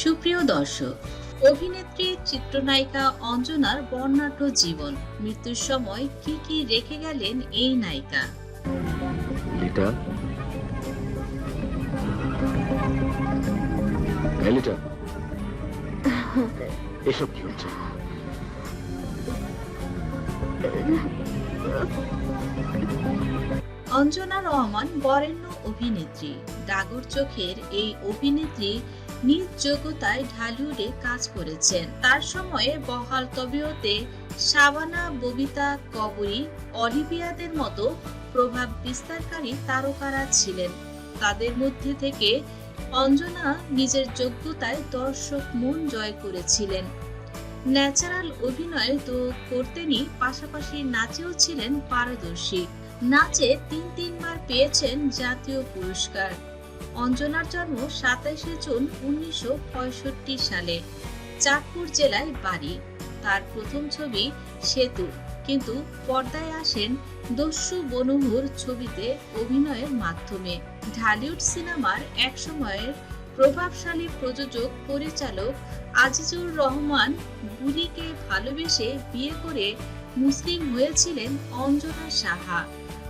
সুপ্রিয় দর্শক অভিনেত্রী চিত্রনায়িকা অঞ্জনার বর্ণাঢ্য জীবন মৃত্যুর সময় কি কি রেখে গেলেন এই নায়িকা? লিটা লিটা এসব কি হচ্ছে? অঞ্জনা রহমান বরেণ্য অভিনেত্রী। ডাগর চোখের এই অভিনেত্রী নিজ যোগ্যতায় ঢালিউডে কাজ করেছেন। তার সময়ে বহাল তবিয়তে শাবানা, ববিতা, কবরী, অলিভিয়াদের মতো প্রভাব বিস্তারকারী তারকারা ছিলেন। তাদের মধ্যে থেকে অঞ্জনা নিজের যোগ্যতায় দর্শক মন জয় করেছিলেন। ন্যাচারাল অভিনয় তো করতেনই, পাশাপাশি নাচেও ছিলেন পারদর্শী। নাচে তিন তিনবার পেয়েছেন জাতীয় পুরস্কার। অঞ্জনার জন্ম সাতাইশে জুন উনিশশো পঁয়ষট্টি সালে চাঁদপুর জেলায় বাড়ি। তার প্রথম ছবি সেতু। কিন্তু পর্দায় আসেন দস্যু বনুহুর ছবিতে অভিনয়ের মাধ্যমে। ঢালিউড সিনেমার একসময়ের প্রভাবশালী প্রযোজক, পরিচালক আজিজুর রহমান বুড়িকে ভালোবেসে বিয়ে করে মুসলিম হয়েছিলেন অঞ্জনা সাহা।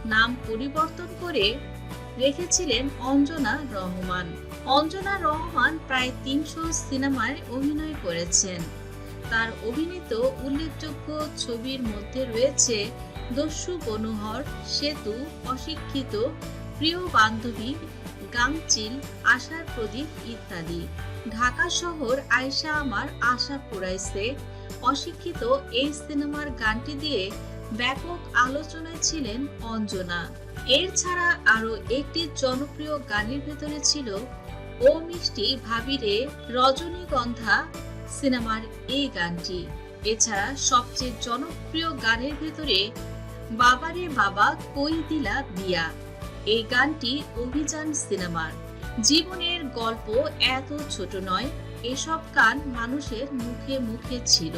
নাম পরিবর্তন করে রেখেছিলেন অঞ্জনা রহমান। অঞ্জনা রহমান প্রায় তিনশো সিনেমায় অভিনয় করেছেন। তার অভিনীত উল্লেখযোগ্য ছবির মধ্যে রয়েছে দস্যু বনোহর সেতু, অশিক্ষিত, প্রিয় বান্ধবী গাংচিল আশার প্রদীপ ইত্যাদি। ঢাকা শহর আয়সা আমার আশা পুরাইছে অশিক্ষিত এই সিনেমার গানটি দিয়ে ব্যাপক আলোচনায় ছিলেন অঞ্জনা। এর ছাড়া আরও একটি জনপ্রিয় গানের ভেতরে ছিল ও মিষ্টি ভাবিরে রজনীগন্ধা সিনেমার এই গানটি। এছাড়া সবচেয়ে জনপ্রিয় গানের ভেতরে বাবারে বাবা কই দিলা বিয়া এই গানটি অভিযান সিনেমার। জীবনের গল্প এত ছোট নয়, এসব গান মানুষের মুখে মুখে ছিল।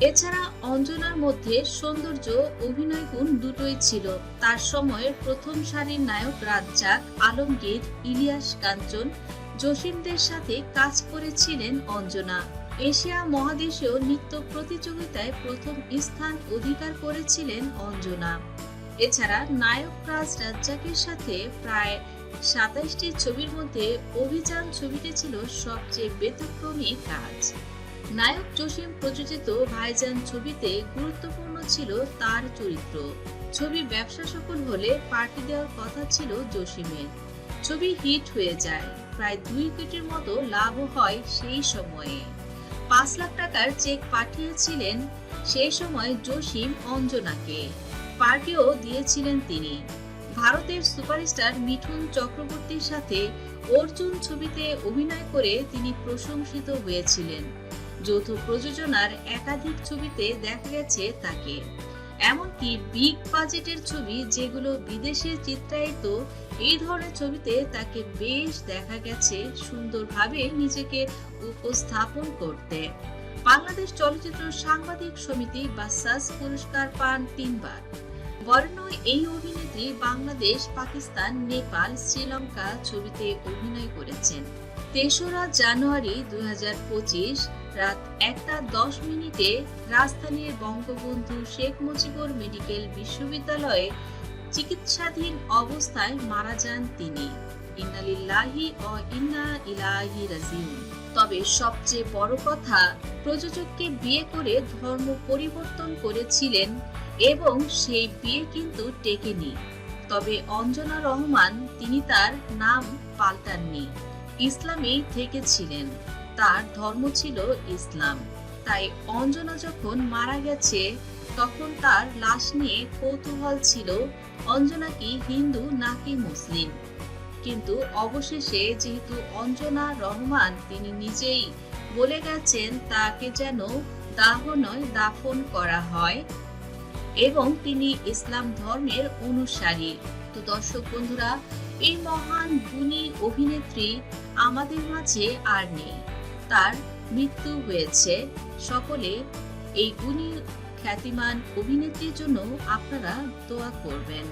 এছাড়া অঞ্জনার মধ্যে সৌন্দর্য, অভিনয় গুণ দুটোই ছিল। তার সময়ের প্রথম সারির নায়ক রাজ্জাক, আলমগীর, ইলিয়াস কাঞ্চন, জসিমদের সাথে কাজ করেছিলেন অঞ্জনা। এশিয়া মহাদেশেও নৃত্য প্রতিযোগিতায় প্রথম স্থান অধিকার করেছিলেন অঞ্জনা। এছাড়া নায়ক রাজ রাজ্জাকের সাথে প্রায় সাতাইশটি ছবির মধ্যে অভিযান ছবিটি ছিল সবচেয়ে ব্যতিক্রমী কাজ। নায়ক জসিম প্রযোজিত ভাইজান ছবিতে গুরুত্বপূর্ণ ছিল তার চরিত্র। ছবি ব্যবসা সফল হলে পার্টি দেওয়ার কথা ছিল জসিমের। ছবি হিট হয়ে যায়, প্রায় দুই কোটির মতো লাভ হয় সেই সময়ে। পাঁচ লাখ টাকার চেক পাঠিয়েছিলেন সেই সময় জসিম অঞ্জনাকে। পার্টিও দিয়েছিলেন তিনি। ভারতের সুপারস্টার মিঠুন চক্রবর্তীর সাথে অর্জুন ছবিতে অভিনয় করে তিনি প্রশংসিত হয়েছিলেন। যৌথ প্রযোজনার একাধিক ছবিতে দেখা গেছে তাকে। এমনকি বিগ বাজেটের ছবি যেগুলো বিদেশে চিত্রায়িত, এই ধরনের ছবিতে তাকে বেশ দেখা গেছে সুন্দরভাবে নিজেকে উপস্থাপন করতে। বাংলাদেশ চলচ্চিত্র সাংবাদিক সমিতি বা সাস পুরস্কার পান তিনবার। বর্ণ এই অভিনেত্রী বাংলাদেশ, পাকিস্তান, নেপাল, শ্রীলঙ্কা ছবিতে অভিনয় করেছেন। তেসরা জানুয়ারি দু হাজার পঁচিশ রাত একটা দশ মিনিটে রাজধানীর বঙ্গবন্ধু শেখ মুজিবুর মেডিকেল বিশ্ববিদ্যালয়ে চিকিৎসাধীন অবস্থায় মারা যান তিনি। ইন্নালিল্লাহি ও ইন্না ইলাহি রাজিউন। তবে সবচেয়ে বড় কথা, প্রযোজককে বিয়ে করে ধর্ম পরিবর্তন করেছিলেন এবং সেই বিয়ে কিন্তু টেকেনি। তবে অঞ্জনা রহমান, তিনি তার নাম পাল্টাননি। ইসলামেই থেকেছিলেন। তার ধর্ম ছিল ইসলাম। তাই অঞ্জনা যখন মারা গেছে, তখন তার লাশ নিয়ে কৌতূহল ছিল, অঞ্জনা কি হিন্দু নাকি মুসলিম? কিন্তু অবশেষে যেহেতু অঞ্জনা রহমান তিনি নিজেই বলে গেছেন তাকে যেন দাহ নয়, দাফন করা হয় এবং তিনি ইসলাম ধর্মের অনুসারী। তো দর্শক বন্ধুরা এই মহান গুণী অভিনেত্রী আমাদের মাঝে আর নেই। তার মৃত্যু হয়েছে। সকলে এই গুণী খ্যাতিমান অভিনেত্রীর জন্য আপনারা দোয়া করবেন।